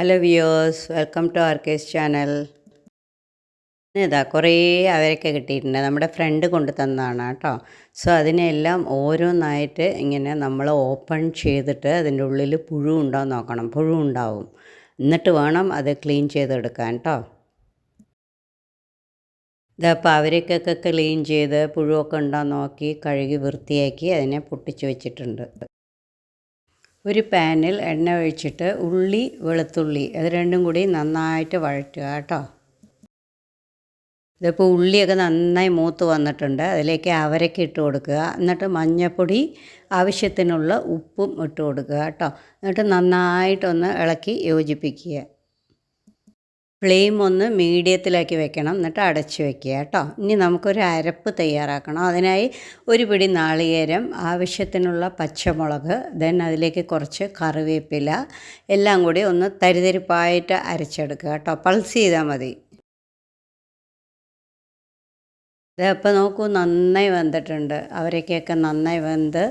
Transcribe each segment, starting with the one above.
Hello views welcome to ആർക്കേസ് channel ഇതാ കുറേ അവരൊക്കെ കിട്ടിയിട്ടുണ്ട്. നമ്മുടെ ഫ്രണ്ട് കൊണ്ട് തന്നതാണ് കേട്ടോ. സോ അതിനെല്ലാം ഓരോന്നായിട്ട് ഇങ്ങനെ നമ്മൾ ഓപ്പൺ ചെയ്തിട്ട് അതിന്റെ ഉള്ളിൽ പുഴു ഉണ്ടോയെന്ന് നോക്കണം. പുഴു ഉണ്ടാവും. എന്നിട്ട് വേണം അത് ക്ലീൻ ചെയ്തെടുക്കാൻ കേട്ടോ. ഇതപ്പോൾ അവരൊക്കെ ക്ലീൻ ചെയ്ത് പുഴുവൊക്കെ ഉണ്ടോ നോക്കി കഴുകി വൃത്തിയാക്കി അതിനെ പൊട്ടിച്ച് വെച്ചിട്ടുണ്ട്. ഒരു പാനിൽ എണ്ണ ഒഴിച്ചിട്ട് ഉള്ളി വെളുത്തുള്ളി അത് രണ്ടും കൂടി നന്നായിട്ട് വഴറ്റുക കേട്ടോ. ഇതിപ്പോൾ ഉള്ളിയൊക്കെ നന്നായി മൂത്ത് വന്നിട്ടുണ്ട്. അതിലേക്ക് അവരൊക്കെ ഇട്ട് കൊടുക്കുക. എന്നിട്ട് മഞ്ഞൾപ്പൊടി ആവശ്യത്തിനുള്ള ഉപ്പും ഇട്ട് കൊടുക്കുക കേട്ടോ. എന്നിട്ട് നന്നായിട്ടൊന്ന് ഇളക്കി യോജിപ്പിക്കുക. ഫ്ലെയിം ഒന്ന് മീഡിയത്തിലാക്കി വെക്കണം. എന്നിട്ട് അടച്ച് വെക്കുക കേട്ടോ. ഇനി നമുക്കൊരു അരപ്പ് തയ്യാറാക്കണം. അതിനായി ഒരു പിടി നാളികേരം ആവശ്യത്തിനുള്ള പച്ചമുളക് ദെൻ അതിലേക്ക് കുറച്ച് കറിവേപ്പില എല്ലാം കൂടി ഒന്ന് തരിതരിപ്പായിട്ട് അരച്ചെടുക്കുക കേട്ടോ. പൾസ് ചെയ്താൽ മതി. ഇതപ്പോൾ നോക്കൂ നന്നായി വെന്തിട്ടുണ്ട്. അവരൊക്കെയൊക്കെ നന്നായി വെന്ത്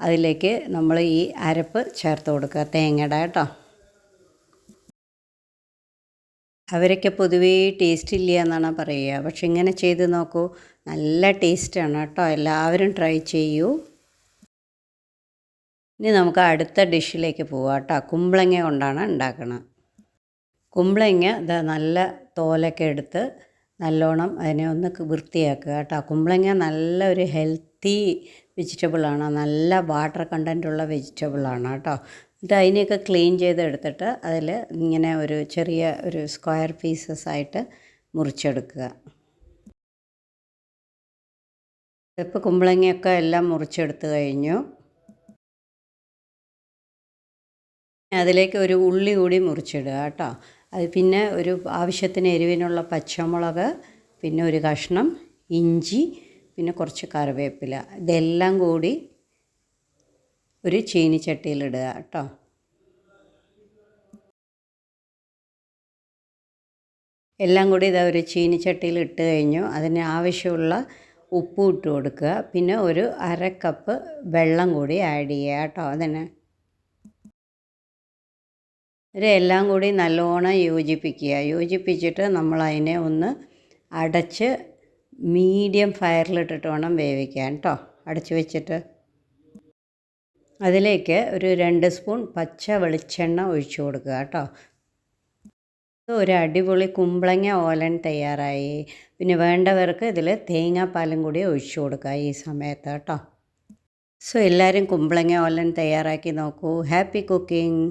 അതിലേക്ക് നമ്മൾ ഈ അരപ്പ് ചേർത്ത് കൊടുക്കുക തേങ്ങയുടെ കേട്ടോ. അവരൊക്കെ പൊതുവേ ടേസ്റ്റ് ഇല്ല എന്നാണ് പറയുക. പക്ഷെ ഇങ്ങനെ ചെയ്ത് നോക്കൂ നല്ല ടേസ്റ്റാണ് കേട്ടോ. എല്ലാവരും ട്രൈ ചെയ്യൂ. ഇനി നമുക്ക് അടുത്ത ഡിഷിലേക്ക് പോവാം കേട്ടോ. കുമ്പളങ്ങ കൊണ്ടാണ് ഉണ്ടാക്കുന്നത് കുമ്പളങ്ങ ഇതാ നല്ല തോലൊക്കെ എടുത്ത് നല്ലോണം അതിനെ ഒന്ന് വൃത്തിയാക്കുക കേട്ടോ. കുമ്പളങ്ങ നല്ല ഒരു ഹെൽത്തി വെജിറ്റബിളാണ്. നല്ല വാട്ടർ കണ്ടന്റുള്ള വെജിറ്റബിളാണ് കേട്ടോ. എന്നിട്ട് അതിനെയൊക്കെ ക്ലീൻ ചെയ്തെടുത്തിട്ട് അതിൽ ഇങ്ങനെ ഒരു ചെറിയ ഒരു സ്ക്വയർ പീസസ് ആയിട്ട് മുറിച്ചെടുക്കുക. ഇപ്പോൾ കുമ്പളങ്ങയൊക്കെ എല്ലാം മുറിച്ചെടുത്ത് കഴിഞ്ഞു. അതിലേക്ക് ഒരു ഉള്ളി കൂടി മുറിച്ചിടുക കേട്ടോ. അത് പിന്നെ ഒരു ആവശ്യത്തിന് എരിവിനുള്ള പച്ചമുളക് പിന്നെ ഒരു കഷ്ണം ഇഞ്ചി പിന്നെ കുറച്ച് കറിവേപ്പില. ഇതെല്ലാം കൂടി ഒരു ചീനിച്ചട്ടിയിലിടുക കേട്ടോ. എല്ലാം കൂടി ഇതാ ഒരു ചീനിച്ചട്ടിയിൽ ഇട്ട് കഴിഞ്ഞു. അതിന് ആവശ്യമുള്ള ഉപ്പ് ഇട്ട് കൊടുക്കുക. പിന്നെ ഒരു അര കപ്പ് വെള്ളം കൂടി ആഡ് ചെയ്യുക കേട്ടോ അതിന്. ഇതെല്ലാം കൂടി നല്ലോണം യോജിപ്പിക്കുക. യോജിപ്പിച്ചിട്ട് നമ്മൾ അതിനെ ഒന്ന് അടച്ച് മീഡിയം ഫയറിലിട്ടിട്ട് വേണം വേവിക്കാൻ കേട്ടോ. അടച്ച് വെച്ചിട്ട്. അതിലേക്ക് ഒരു രണ്ട് സ്പൂൺ പച്ച വെളിച്ചെണ്ണ ഒഴിച്ചു കൊടുക്കുക കേട്ടോ. ഒരു അടിപൊളി കുമ്പളങ്ങ ഓലൻ തയ്യാറായി. പിന്നെ വേണ്ടവർക്ക് ഇതിൽ തേങ്ങാപ്പാലും കൂടി ഒഴിച്ചു കൊടുക്കുക ഈ സമയത്ത് കേട്ടോ. സോ എല്ലാവരും കുമ്പളങ്ങ ഓലൻ തയ്യാറാക്കി നോക്കൂ. Happy cooking